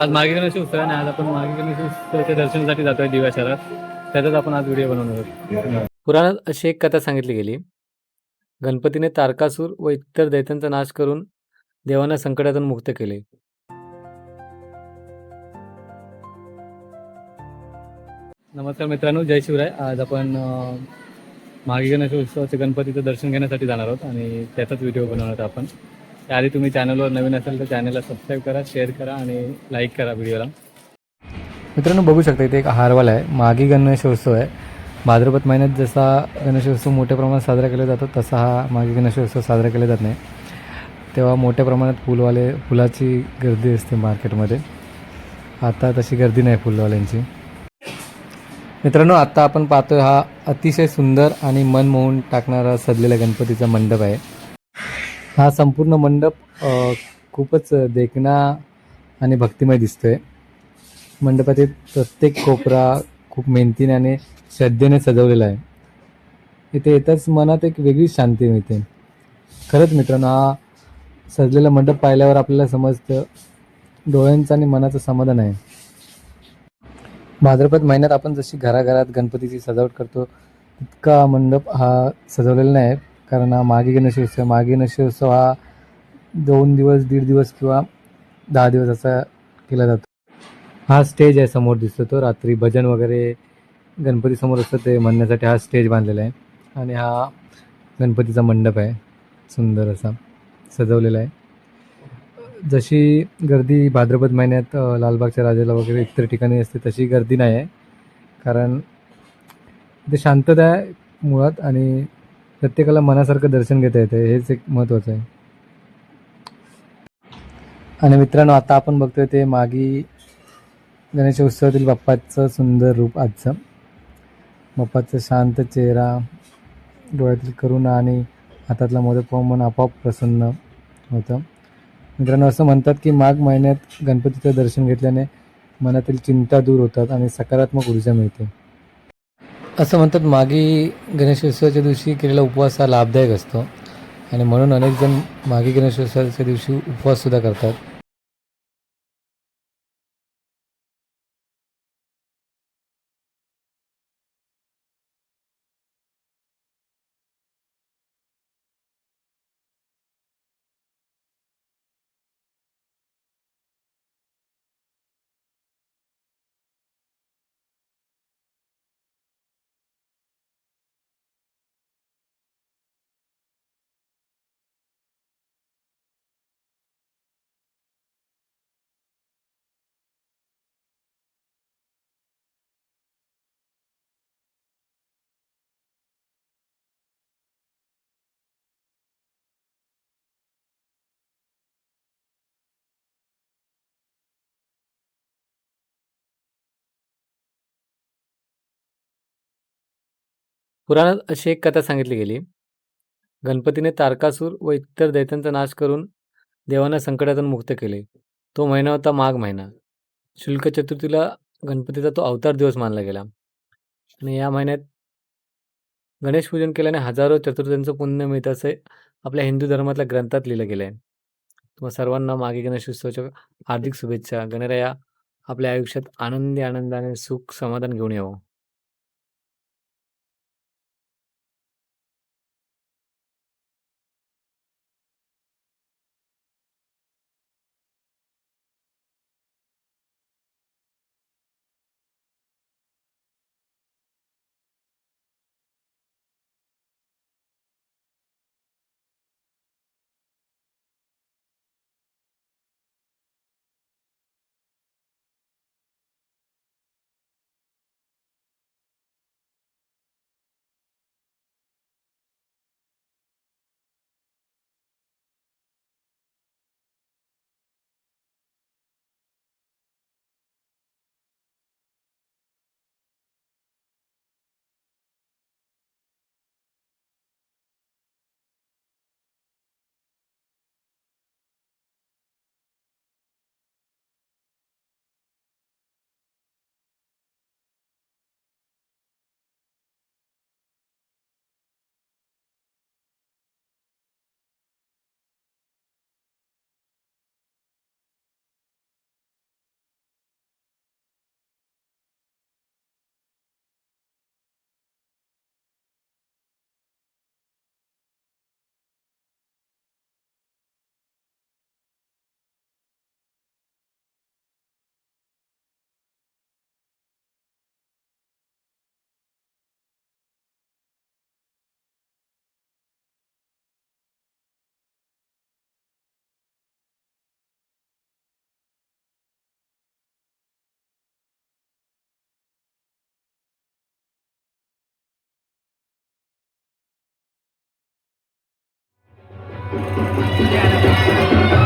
आज मागे गणेश उत्सव आहे आणि आज आपण मागे गणेश उत्सवाच्या दर्शनासाठी जातोय दिव्या शहरात त्याचाच आपण आज व्हिडिओ बनवणार आहोत. पुराणात अशी एक कथा सांगितली गेली. गणपतीने तारकासूर व इतर दैत्यांचा नाश करून देवांना संकटातून मुक्त केले. नमस्कार मित्रांनो जय शिवराय. आज आपण गणेश उत्सवाचे गणपतीचं दर्शन घेण्यासाठी जाणार आहोत आणि त्याचाच व्हिडिओ बनवणार आहोत आपण. त्याआधी तुम्ही चॅनलवर नवीन असाल तर चॅनलला सबस्क्राईब करा शेअर करा आणि लाईक करा व्हिडिओला. मित्रांनो बघू शकता इथे एक हारवाला आहे. मागी गणेशोत्सव आहे. भाद्रपद महिन्यात जसा गणेशोत्सव मोठ्या प्रमाणात साजरा केला जातो तसा हा मागी गणेशोत्सव साजरा केला जात नाही. तेव्हा मोठ्या प्रमाणात फुलवाले फुलाची गर्दी असते मार्केटमध्ये. आता तशी गर्दी नाही फुलवाल्यांची. मित्रांनो आत्ता आपण पाहतोय हा अतिशय सुंदर आणि मन मोहून टाकणारा सजलेला गणपतीचा मंडप आहे. हा संपूर्ण मंडप खूपच देखणा आणि भक्तिमय दिसतोय. मंडपातील प्रत्येक कोपरा खूप मेहनतीने आणि श्रद्धेने सजवलेला आहे. इथे येताच मनात एक वेगळीच शांती मिळते. खरंच मित्रांनो हा सजलेला मंडप पाहिल्यावर आपल्याला समजतं डोळ्यांचं आणि मनाचं समाधान आहे. भाद्रपद महिन्यात आपण जशी घराघरात गणपतीची सजावट करतो तितका मंडप हा सजवलेला नाही. कारण हा मागे गणेशोत्सव मागे गणेशोत्सव हा दोन दिवस दीड दिवस किंवा दहा दिवस असा केला जातो. हा स्टेज आहे समोर दिसतो तो. रात्री भजन वगैरे गणपती समोर असतं ते म्हणण्यासाठी हा स्टेज बांधलेला आहे. आणि हा गणपतीचा मंडप आहे. सुंदर असा सजवलेला आहे. जशी गर्दी भाद्रपद महिन्यात लालबागच्या राजाला वगैरे इतर ठिकाणी असते तशी गर्दी नाही आहे. कारण ते शांतता आहे मुळात आणि प्रत्येकाला मनासारखं दर्शन घेता येतं हेच एक महत्त्वाचं आहे. आणि मित्रांनो आता आपण बघतोय ते मागी गणेश उत्सवातील बाप्पाचं सुंदर रूप आजचं. बाप्पाचं शांत चेहरा डोळ्यातील करुणा आणि हातातला मोदक पाहून मन आपोआप प्रसन्न होतं. मित्रांनो असं म्हणतात की माघ महिन्यात गणपतीचं दर्शन घेतल्याने मनातील चिंता दूर होतात आणि सकारात्मक ऊर्जा मिळते. असं म्हणतात मागी गणेशोत्सवाच्या दिवशी केलेला उपवास हा लाभदायक असतो. आणि म्हणून अनेकजण मागी गणेशोत्सवाच्या दिवशी उपवाससुद्धा करतात. पुराणात अशी एक कथा सांगितली गेली. गणपतीने तारकासूर व इतर दैत्यांचा नाश करून देवांना संकटातून मुक्त केले. तो महिना होता माघ महिना. शुल्क चतुर्थीला गणपतीचा तो अवतार दिवस मानला गेला. आणि या महिन्यात गणेश पूजन केल्याने हजारो चतुर्थ्यांचं पुण्य मिळतं असे आपल्या हिंदू धर्मातल्या ग्रंथात लिहिलं गेलं आहे तुम्हा सर्वांना मागे गणेश उत्सवाच्या हार्दिक शुभेच्छा. गणराया आपल्या आयुष्यात आनंदी आनंदाने सुख समाधान घेऊन यावं. आहे